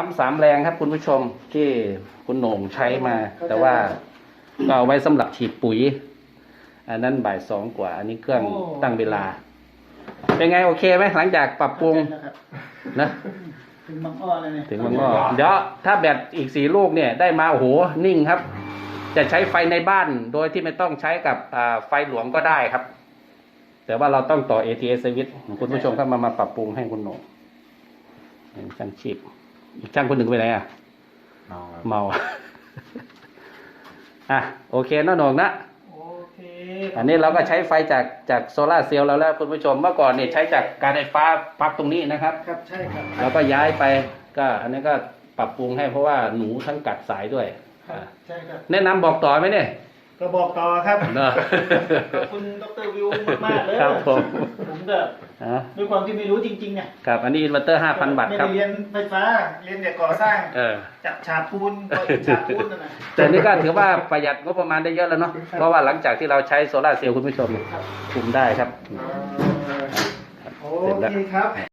ปั๊มสามแรงครับ คุณผู้ชมที่คุณโหน่งใช้มา แต่ว่าก็เอาไว้สำหรับฉีดปุ๋ย อันนั้นบ่ายสองกว่า อันนี้เครื่องตั้งเวลา เป็นไงโอเคไหมหลังจากปรับปรุงนะครับนะ ถึงบางอ้อเลยเนี่ยถึงมันก็เดี๋ยวถ้าแบตอีกสีลูกเนี่ยได้มาโอ้โหนิ่งครับ จะใช้ไฟในบ้านโดยที่ไม่ต้องใช้กับอ่าไฟหลวงก็ได้ครับ แต่ว่าเราต้องต่อ ATS สวิตคุณผู้ชมก็มามาปรับปรุงให้คุณโหน่งช่างชีพอีก ช่างคนหนึ่งไปไหนอะเอาครับเมา อะโอเคนะโหน่งนะ โอเคอันนี้เราก็ใช้ไฟจากจากโซลาร์เซลล์แล้วแล้วคุณผู้ชมเมื่อก่อนเนี่ยใช้จากการไฟฟ้าปลั๊กตรงนี้นะครับ ครับใช่ครับ แล้วก็ย้ายไปก็ อันนี้ก็ปรับปรุงให้เพราะว่าหนูทั้งกัดสายด้วยครัอะบใช่ครับแนะนำบอกต่อไหมเนี่ย ก็บอกต่อครับ เนอะขอบคุณดรวิวมากๆเลย ครับผม ผมก็อะด้วยความที่ไม่รู้จริงๆเนี่ยครับอันนี้อินเวอร์เตอร์ห้าพันวัตต์ไม่ครัได้บเรียนไฟฟ้าเรียนแต่ก่อสร้างเออจับฉาบปูนก็อิฐฉาบปูนนั่นนะแต่นี่ก็ถือว่าประหยัดงบประมาณได้เยอะแล้วเนาะเพราะว่าหลังจากที่เราใช้โซลาร์เซลล์คุณผู้ชมคุมได้ครับโอเคครับ